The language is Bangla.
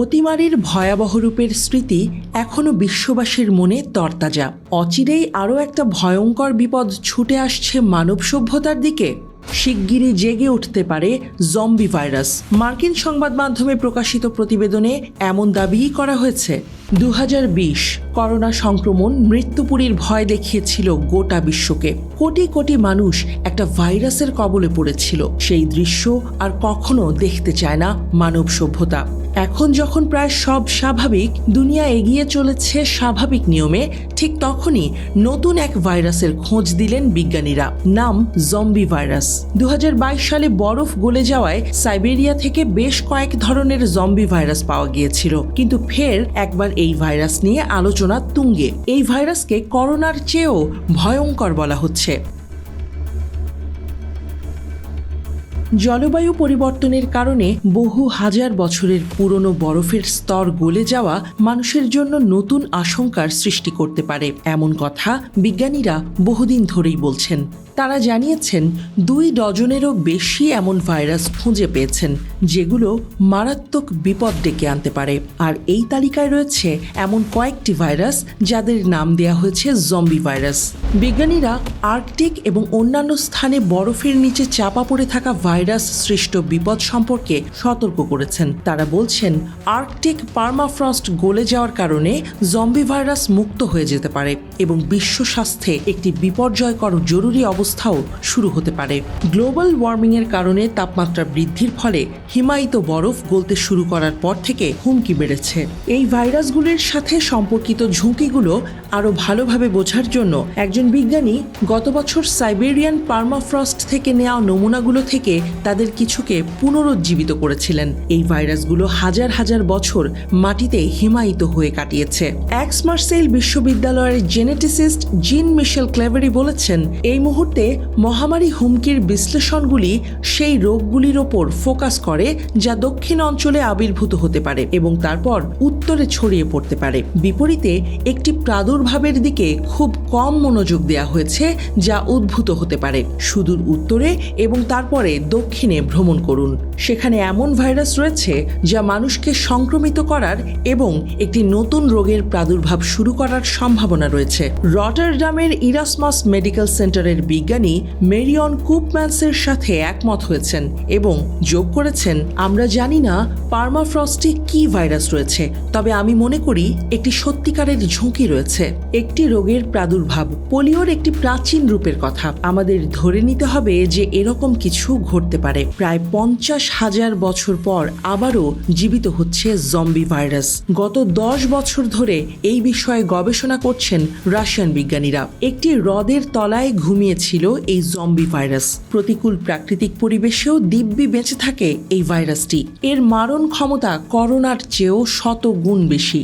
অতিমারির ভয়াবহ রূপের স্মৃতি এখনও বিশ্ববাসীর মনে তরতাজা। অচিরেই আরও একটা ভয়ঙ্কর বিপদ ছুটে আসছে মানব সভ্যতার দিকে। শিগগিরই জেগে উঠতে পারে জম্বি ভাইরাস মার্কিন সংবাদ মাধ্যমে প্রকাশিত প্রতিবেদনে এমন দাবিই করা হয়েছে। দু হাজার বিশ করোনা সংক্রমণ মৃত্যুপুরীর ভয় দেখিয়েছিল গোটা বিশ্বকে। কোটি কোটি মানুষ একটা ভাইরাসের কবলে পড়েছিল। সেই দৃশ্য আর কখনো দেখতে চায় না মানব সভ্যতা। এখন যখন প্রায় সব স্বাভাবিক, দুনিয়া এগিয়ে চলেছে স্বাভাবিক নিয়মে, ঠিক তখনই নতুন এক ভাইরাসের খোঁজ দিলেন বিজ্ঞানীরা, নাম জম্বি ভাইরাস। দু হাজার বাইশ সালে বরফ গলে যাওয়ায় সাইবেরিয়া থেকে বেশ কয়েক ধরনের জম্বি ভাইরাস পাওয়া গিয়েছিল। কিন্তু ফের একবার এই ভাইরাস নিয়ে আলোচনা তুঙ্গে। এই ভাইরাসকে করোনার চেয়েও ভয়ঙ্কর বলা হচ্ছে। জলবায়ু পরিবর্তনের কারণে বহু হাজার বছরের পুরনো বরফের স্তর গলে যাওয়া মানুষের জন্য নতুন আশঙ্কার সৃষ্টি করতে পারে। এমন কথা বিজ্ঞানীরা বহুদিন ধরেই বলছেন। তারা জানিয়েছেন, দুই ডজনেরও বেশি এমন ভাইরাস খুঁজে পেয়েছেন, যেগুলো মারাত্মক বিপদ ডেকে আনতে পারে। আর এই তালিকায় রয়েছে এমন কয়েকটি ভাইরাস যাদের নাম দেওয়া হয়েছে জম্বি ভাইরাস। বিজ্ঞানীরা আর্কটিক এবং অন্যান্য স্থানে বরফের নিচে চাপা পড়ে থাকা ভাইরাস সৃষ্ট বিপদ সম্পর্কে সতর্ক করেছেন। তারা বলছেন, আর্কটিক পার্মাফ্রস্ট গলে যাওয়ার কারণে জম্বি ভাইরাস মুক্ত হয়ে যেতে পারে এবং বিশ্ব স্বাস্থ্যে একটি বিপর্যয়কর জরুরি অবস্থাও শুরু হতে পারে। গ্লোবাল ওয়ার্মিং এর কারণে তাপমাত্রা বৃদ্ধির ফলে হিমায়িত বরফ গলতে শুরু করার পর থেকে হুমকি বেড়েছে। এই ভাইরাসগুলির সাথে সম্পর্কিত ঝুঁকিগুলো আরও ভালোভাবে বোঝার জন্য একজন বিজ্ঞানী গত বছর সাইবেরিয়ান পার্মাফ্রস্ট থেকে নেওয়া নমুনাগুলো থেকে তাদের কিছুকে পুনরুজ্জীবিত করেছিলেন। এই ভাইরাসগুলো হাজার হাজার বছর মাটিতে হিমায়িত হয়ে কাটিয়েছে। এক্স মার্সেল বিশ্ববিদ্যালয়ের জেনেটিসিস্ট জিন মিশেল ক্লেভারি বলেছেন, এই মুহূর্তে মহামারী হুমকির বিশ্লেষণগুলি সেই রোগগুলির ওপর ফোকাস করে যা দক্ষিণ অঞ্চলে আবির্ভূত হতে পারে এবং তারপর উত্তরে ছড়িয়ে পড়তে পারে। বিপরীতে একটি প্রাদুর্ভাবের দিকে খুব কম মনোযোগ দেওয়া হয়েছে যা উদ্ভূত হতে পারে। সুদূর উত্তরে এবং তারপরে দক্ষিণে ভ্রমণ করুন। সেখানে এমন ভাইরাস রয়েছে যা মানুষকে সংক্রমিত করার এবং একটি নতুন রোগের প্রাদুর্ভাব শুরু করার সম্ভাবনা রয়েছে। রটারডামের ইরাসমাস মেডিকেল সেন্টারের বিজ্ঞানী মেরিয়ন কুপম্যান্সের সাথে একমত হয়েছেন এবং যোগ করেছেন, আমরা জানি না পার্মাফ্রস্টে কি ভাইরাস রয়েছে, তবে আমি মনে করি একটি সত্যিকারের ঝুঁকি রয়েছে। একটি রোগের প্রাদুর্ভাব, পোলিওর একটি প্রাচীন রূপের কথা। আমাদের ধরে নিতে হবে যে এরকম কিছু ঘটতে পারে। প্রায় পঞ্চাশ হাজার বছর পর আবারও জীবিত হচ্ছে জম্বি ভাইরাস। গত দশ বছর ধরে এই বিষয়ে গবেষণা করছেন রাশিয়ান বিজ্ঞানীরা। একটি হ্রদের তলায় ঘুমিয়েছিল এই জম্বি ভাইরাস প্রতিকূল প্রাকৃতিক পরিবেশেও দিব্যি বেঁচে থাকে এই ভাইরাসটি এর মারণ ক্ষমতা করোনার চেয়েও শত গুণ বেশি।